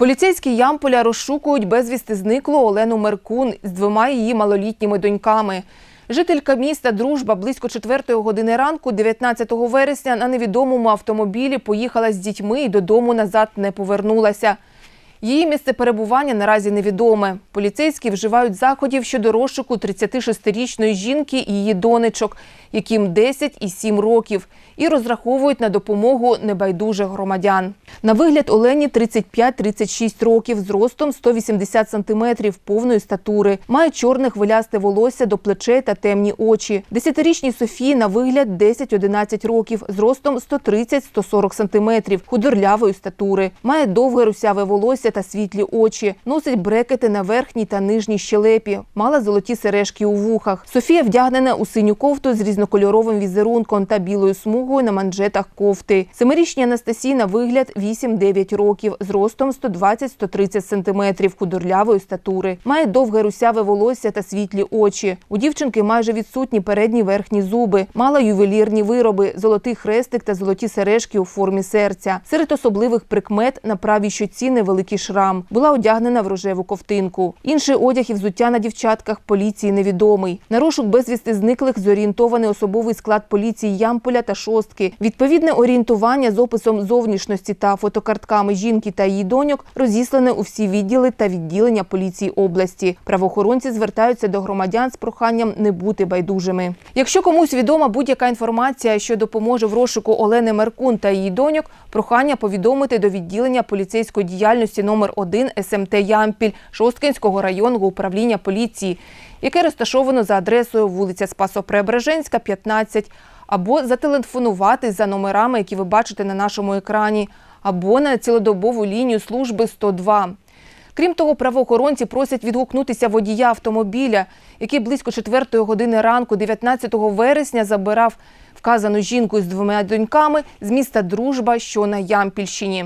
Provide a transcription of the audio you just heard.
Поліцейські Ямполя розшукують безвісти зниклу Олену Меркун з двома її малолітніми доньками. Жителька міста Дружба близько 4 години ранку, 19 вересня, на невідомому автомобілі поїхала з дітьми і додому назад не повернулася. Її місце перебування наразі невідоме. Поліцейські вживають заходів щодо розшуку 36-річної жінки і її донечок, яким 10 і 7 років, і розраховують на допомогу небайдужих громадян. На вигляд Олені 35-36 років, зростом 180 сантиметрів, повної статури. Має чорне хвилясте волосся до плечей та темні очі. Десятирічній Софії на вигляд 10-11 років, зростом 130-140 сантиметрів, худорлявої статури. Має довге русяве волосся та світлі очі. Носить брекети на верхній та нижній щелепі. Мала золоті сережки у вухах. Софія вдягнена у синю кофту з різнокольоровим візерунком та білою смугою на манжетах кофти. Семирічній Анастасії на вигляд 8-9 років, зростом 120-130 сантиметрів, худорлявої статури. Має довге русяве волосся та світлі очі. У дівчинки майже відсутні передні верхні зуби. Мала ювелірні вироби, золотий хрестик та золоті сережки у формі серця. Серед особливих прикмет на правій щоці невеликий шрам. Була одягнена в рожеву ковтинку. Інший одяг і взуття на дівчатках поліції невідомий. На розшук безвісти зниклих зорієнтований особовий склад поліції Ямполя та Шостки. Відповідне орієнтування з описом зовнішності та фотокартками жінки та її доньок розіслане у всі відділи та відділення поліції області. Правоохоронці звертаються до громадян з проханням не бути байдужими. Якщо комусь відома будь-яка інформація, що допоможе в розшуку Олени Меркун та її доньок, прохання повідомити до відділення поліцейської діяльності номер 1 СМТ Ямпіль Шосткинського районного управління поліції, яке розташовано за адресою вулиця Спасо-Преображенська, 15, або зателефонувати за номерами, які ви бачите на нашому екрані, або на цілодобову лінію служби 102. Крім того, правоохоронці просять відгукнутися водія автомобіля, який близько 4 години ранку, 19 вересня, забирав вказану жінку з двома доньками з міста Дружба, що на Ямпільщині.